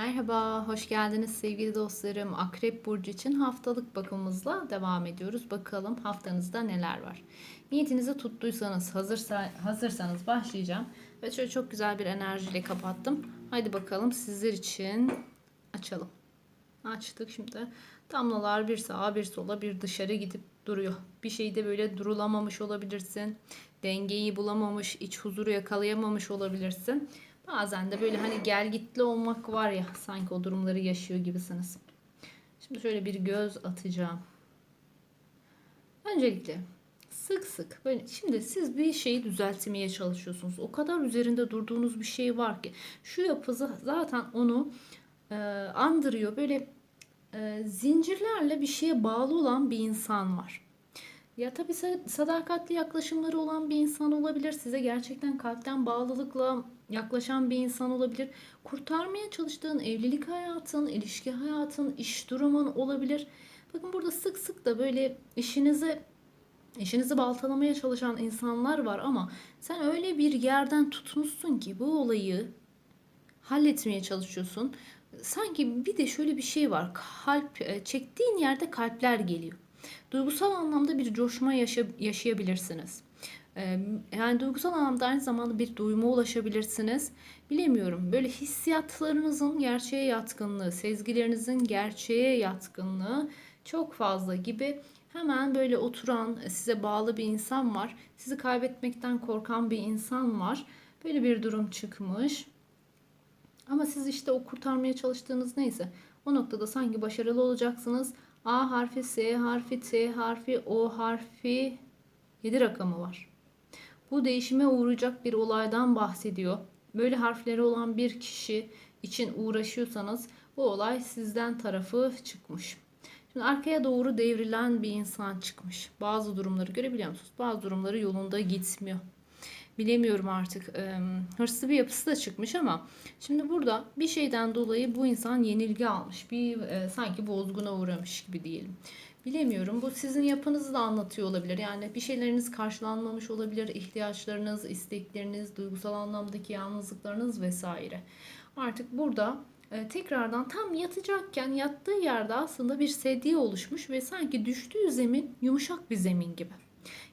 Merhaba, hoş geldiniz sevgili dostlarım. Akrep Burcu için haftalık bakımımızla devam ediyoruz. Bakalım haftanızda neler var. Niyetinizi tuttuysanız, hazırsa, hazırsanız başlayacağım. Ve şöyle çok güzel bir enerjiyle kapattım. Haydi bakalım sizler için açalım. Açtık şimdi. Damlalar bir sağa bir sola bir dışarı gidip duruyor. Bir şeyde böyle durulamamış olabilirsin. Dengeyi bulamamış, iç huzuru yakalayamamış olabilirsin. Bazen de böyle hani gel gitli olmak var ya sanki o durumları yaşıyor gibisiniz. Şimdi şöyle bir göz atacağım. Öncelikle sık sık böyle şimdi siz bir şeyi düzeltmeye çalışıyorsunuz. O kadar üzerinde durduğunuz bir şey var ki şu yapı zaten onu e, andırıyor. Böyle e, zincirlerle bir şeye bağlı olan bir insan var. Ya tabii sadakatli yaklaşımları olan bir insan olabilir. Size gerçekten kalpten bağlılıkla yaklaşan bir insan olabilir. Kurtarmaya çalıştığın evlilik hayatın, ilişki hayatın, iş durumun olabilir. Bakın burada sık sık da böyle işinizi işinizi baltalamaya çalışan insanlar var ama sen öyle bir yerden tutmuşsun ki bu olayı halletmeye çalışıyorsun. Sanki bir de şöyle bir şey var. Kalp e, çektiğin yerde kalpler geliyor. Duygusal anlamda bir coşma yaşa, yaşayabilirsiniz. Yani duygusal anlamda aynı zamanda bir duyuma ulaşabilirsiniz. Bilemiyorum. Böyle hissiyatlarınızın gerçeğe yatkınlığı, sezgilerinizin gerçeğe yatkınlığı çok fazla gibi hemen böyle oturan, size bağlı bir insan var. Sizi kaybetmekten korkan bir insan var. Böyle bir durum çıkmış. Ama siz işte o kurtarmaya çalıştığınız neyse o noktada sanki başarılı olacaksınız. A harfi, S harfi, T harfi, O harfi 7 rakamı var. Bu değişime uğrayacak bir olaydan bahsediyor. Böyle harfleri olan bir kişi için uğraşıyorsanız bu olay sizden tarafı çıkmış. Şimdi arkaya doğru devrilen bir insan çıkmış. Bazı durumları görebiliyor musunuz? Bazı durumları yolunda gitmiyor. Bilemiyorum artık. hırslı bir yapısı da çıkmış ama şimdi burada bir şeyden dolayı bu insan yenilgi almış. Bir sanki bozguna uğramış gibi diyelim. Bilemiyorum. Bu sizin yapınızı da anlatıyor olabilir. Yani bir şeyleriniz karşılanmamış olabilir. ihtiyaçlarınız, istekleriniz, duygusal anlamdaki yalnızlıklarınız vesaire. Artık burada e, tekrardan tam yatacakken yattığı yerde aslında bir sedye oluşmuş ve sanki düştüğü zemin yumuşak bir zemin gibi.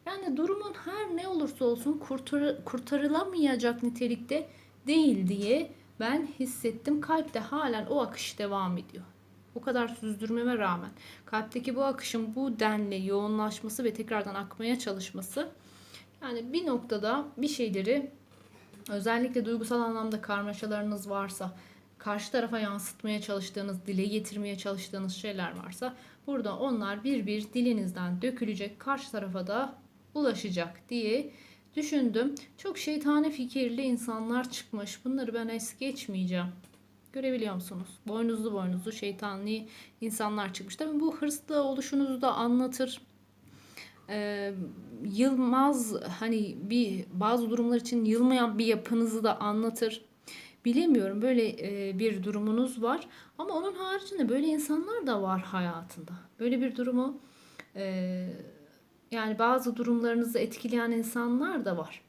Yani durumun her ne olursa olsun kurtar, kurtarılamayacak nitelikte değil diye ben hissettim. Kalpte halen o akış devam ediyor. O kadar süzdürmeme rağmen kalpteki bu akışın bu denli yoğunlaşması ve tekrardan akmaya çalışması yani bir noktada bir şeyleri özellikle duygusal anlamda karmaşalarınız varsa karşı tarafa yansıtmaya çalıştığınız, dile getirmeye çalıştığınız şeyler varsa burada onlar bir bir dilinizden dökülecek, karşı tarafa da ulaşacak diye düşündüm. Çok şeytani fikirli insanlar çıkmış. Bunları ben es geçmeyeceğim. Görebiliyor musunuz? Boynuzlu boynuzlu şeytanlı insanlar çıkmış. Tabii bu hırslı oluşunuzu da anlatır. Ee, yılmaz hani bir bazı durumlar için yılmayan bir yapınızı da anlatır. Bilemiyorum böyle e, bir durumunuz var ama onun haricinde böyle insanlar da var hayatında. Böyle bir durumu e, yani bazı durumlarınızı etkileyen insanlar da var.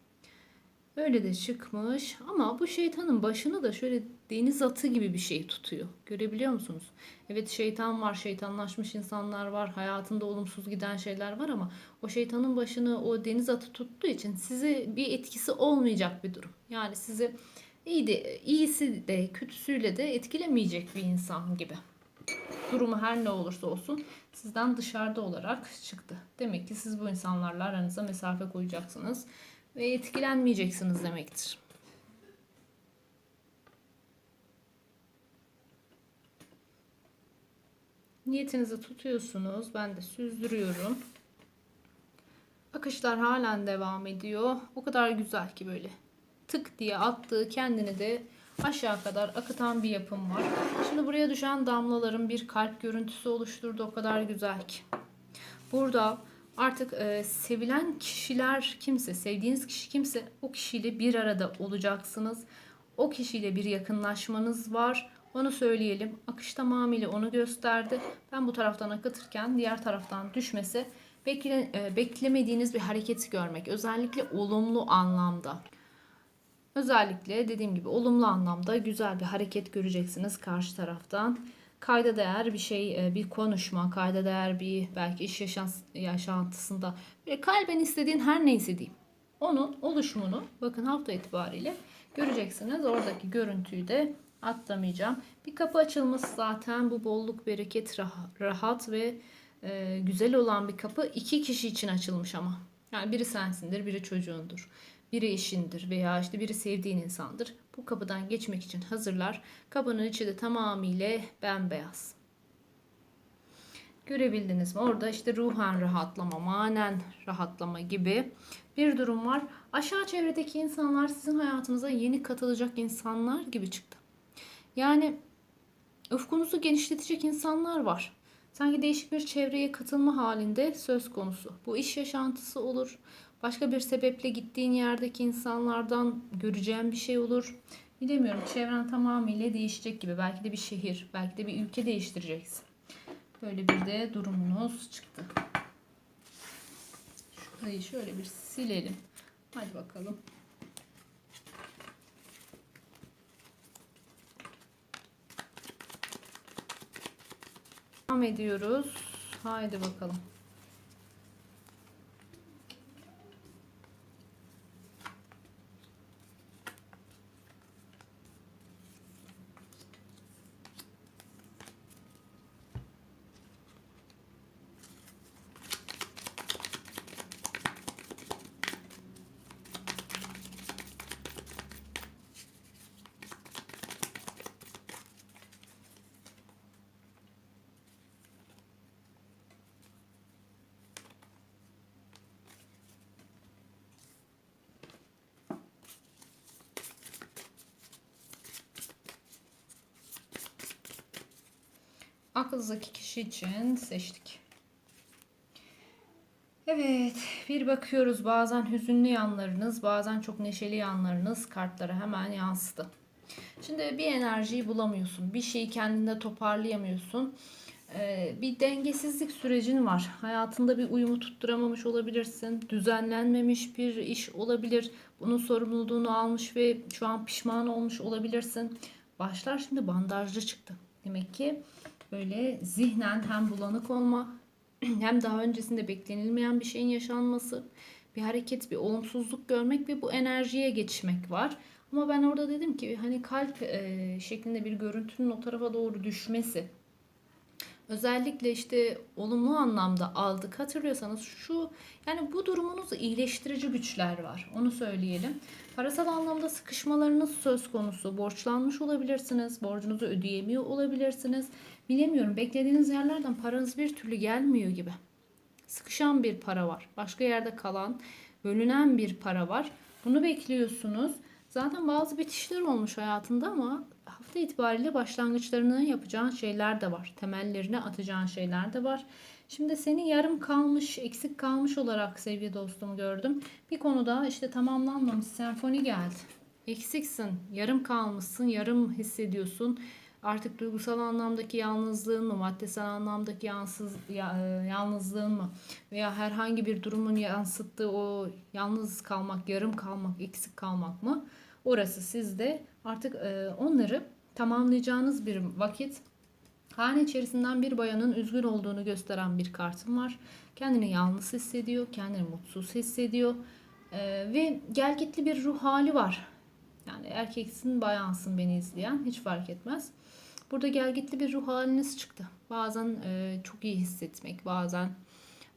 Öyle de çıkmış ama bu şeytanın başını da şöyle deniz atı gibi bir şey tutuyor. Görebiliyor musunuz? Evet şeytan var, şeytanlaşmış insanlar var, hayatında olumsuz giden şeyler var ama o şeytanın başını o deniz atı tuttuğu için size bir etkisi olmayacak bir durum. Yani sizi iyi de, iyisi de kötüsüyle de etkilemeyecek bir insan gibi. Durumu her ne olursa olsun sizden dışarıda olarak çıktı. Demek ki siz bu insanlarla aranıza mesafe koyacaksınız ve etkilenmeyeceksiniz demektir. Niyetinizi tutuyorsunuz. Ben de süzdürüyorum. Akışlar halen devam ediyor. O kadar güzel ki böyle tık diye attığı kendini de aşağı kadar akıtan bir yapım var. Şimdi buraya düşen damlaların bir kalp görüntüsü oluşturdu. O kadar güzel ki. Burada artık e, sevilen kişiler kimse, sevdiğiniz kişi kimse o kişiyle bir arada olacaksınız. O kişiyle bir yakınlaşmanız var. Onu söyleyelim. Akış tamamıyla onu gösterdi. Ben bu taraftan akıtırken diğer taraftan düşmesi bekle, e, beklemediğiniz bir hareket görmek. Özellikle olumlu anlamda. Özellikle dediğim gibi olumlu anlamda güzel bir hareket göreceksiniz karşı taraftan. Kayda değer bir şey, e, bir konuşma, kayda değer bir belki iş yaşantısında böyle kalben istediğin her neyse diyeyim. Onun oluşumunu bakın hafta itibariyle göreceksiniz. Oradaki görüntüyü de atlamayacağım. Bir kapı açılması zaten bu bolluk, bereket, rah- rahat ve e, güzel olan bir kapı iki kişi için açılmış ama. Yani biri sensindir, biri çocuğundur. Biri eşindir veya işte biri sevdiğin insandır. Bu kapıdan geçmek için hazırlar. Kapının içi de tamamıyla bembeyaz. Görebildiniz mi? Orada işte ruhen rahatlama, manen rahatlama gibi bir durum var. Aşağı çevredeki insanlar sizin hayatınıza yeni katılacak insanlar gibi çıktı. Yani ufkunuzu genişletecek insanlar var. Sanki değişik bir çevreye katılma halinde söz konusu. Bu iş yaşantısı olur. Başka bir sebeple gittiğin yerdeki insanlardan göreceğin bir şey olur. Bilemiyorum. Çevren tamamıyla değişecek gibi. Belki de bir şehir, belki de bir ülke değiştireceksin. Böyle bir de durumunuz çıktı. Şurayı şöyle bir silelim. Hadi bakalım. Devam ediyoruz. Haydi bakalım. Aklınızdaki kişi için seçtik. Evet, bir bakıyoruz bazen hüzünlü yanlarınız, bazen çok neşeli yanlarınız kartlara hemen yansıdı. Şimdi bir enerjiyi bulamıyorsun, bir şeyi kendinde toparlayamıyorsun. Ee, bir dengesizlik sürecin var. Hayatında bir uyumu tutturamamış olabilirsin. Düzenlenmemiş bir iş olabilir. Bunun sorumluluğunu almış ve şu an pişman olmuş olabilirsin. Başlar şimdi bandajlı çıktı. Demek ki böyle zihnen hem bulanık olma hem daha öncesinde beklenilmeyen bir şeyin yaşanması, bir hareket, bir olumsuzluk görmek ve bu enerjiye geçmek var. Ama ben orada dedim ki hani kalp e, şeklinde bir görüntünün o tarafa doğru düşmesi. Özellikle işte olumlu anlamda aldık. Hatırlıyorsanız şu yani bu durumunuz iyileştirici güçler var. Onu söyleyelim. Parasal anlamda sıkışmalarınız söz konusu. Borçlanmış olabilirsiniz. Borcunuzu ödeyemiyor olabilirsiniz. Bilemiyorum. Beklediğiniz yerlerden paranız bir türlü gelmiyor gibi. Sıkışan bir para var. Başka yerde kalan, bölünen bir para var. Bunu bekliyorsunuz. Zaten bazı bitişler olmuş hayatında ama hafta itibariyle başlangıçlarını yapacağın şeyler de var. Temellerini atacağın şeyler de var. Şimdi seni yarım kalmış, eksik kalmış olarak sevgili dostum gördüm. Bir konuda işte tamamlanmamış senfoni geldi. Eksiksin, yarım kalmışsın, yarım hissediyorsun. Artık duygusal anlamdaki yalnızlığın mı, maddesel anlamdaki yansız, ya, e, yalnızlığın mı veya herhangi bir durumun yansıttığı o yalnız kalmak, yarım kalmak, eksik kalmak mı? Orası sizde. Artık e, onları tamamlayacağınız bir vakit Hane içerisinden bir bayanın üzgün olduğunu gösteren bir kartım var. Kendini yalnız hissediyor, kendini mutsuz hissediyor Ee, ve gelgitli bir ruh hali var. Yani erkeksin, bayansın beni izleyen hiç fark etmez. Burada gelgitli bir ruh haliniz çıktı. Bazen e, çok iyi hissetmek, bazen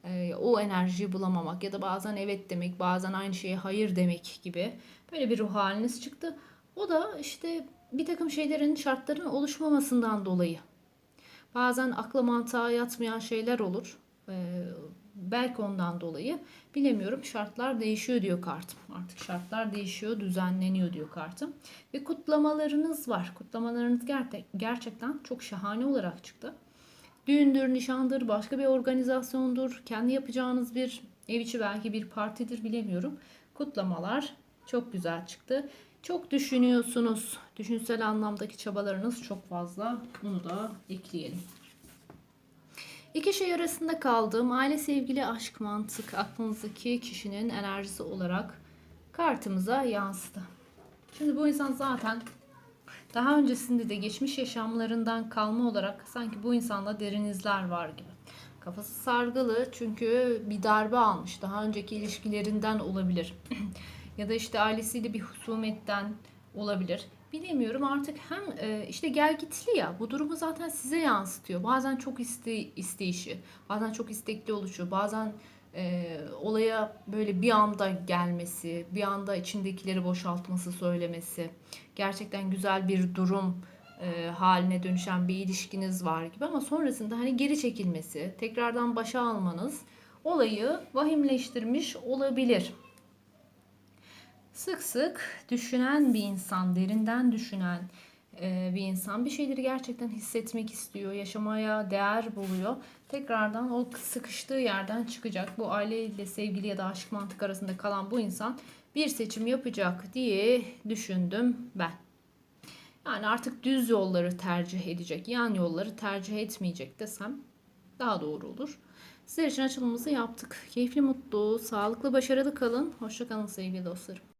e, o enerjiyi bulamamak ya da bazen evet demek, bazen aynı şeye hayır demek gibi böyle bir ruh haliniz çıktı. O da işte bir takım şeylerin şartların oluşmamasından dolayı Bazen akla mantığa yatmayan şeyler olur. Ee, belki ondan dolayı bilemiyorum şartlar değişiyor diyor kartım. Artık şartlar değişiyor, düzenleniyor diyor kartım. Ve kutlamalarınız var. Kutlamalarınız ger- gerçekten çok şahane olarak çıktı. Düğündür, nişandır, başka bir organizasyondur, kendi yapacağınız bir ev içi belki bir partidir bilemiyorum. Kutlamalar çok güzel çıktı. Çok düşünüyorsunuz. Düşünsel anlamdaki çabalarınız çok fazla. Bunu da ekleyelim. İki şey arasında kaldığım aile sevgili aşk mantık aklınızdaki kişinin enerjisi olarak kartımıza yansıdı. Şimdi bu insan zaten daha öncesinde de geçmiş yaşamlarından kalma olarak sanki bu insanda derin izler var gibi. Kafası sargılı çünkü bir darbe almış. Daha önceki ilişkilerinden olabilir. ya da işte ailesiyle bir husumetten olabilir. Bilemiyorum artık hem e, işte gel gitli ya bu durumu zaten size yansıtıyor. Bazen çok iste, isteyişi, bazen çok istekli oluşu, bazen e, olaya böyle bir anda gelmesi, bir anda içindekileri boşaltması, söylemesi. Gerçekten güzel bir durum e, haline dönüşen bir ilişkiniz var gibi ama sonrasında hani geri çekilmesi, tekrardan başa almanız olayı vahimleştirmiş olabilir. Sık sık düşünen bir insan, derinden düşünen e, bir insan bir şeyleri gerçekten hissetmek istiyor, yaşamaya değer buluyor. Tekrardan o sıkıştığı yerden çıkacak. Bu aileyle sevgili ya da aşk mantık arasında kalan bu insan bir seçim yapacak diye düşündüm ben. Yani artık düz yolları tercih edecek, yan yolları tercih etmeyecek desem daha doğru olur. Sizler için açılımımızı yaptık. Keyifli, mutlu, sağlıklı, başarılı kalın. Hoşçakalın sevgili dostlarım.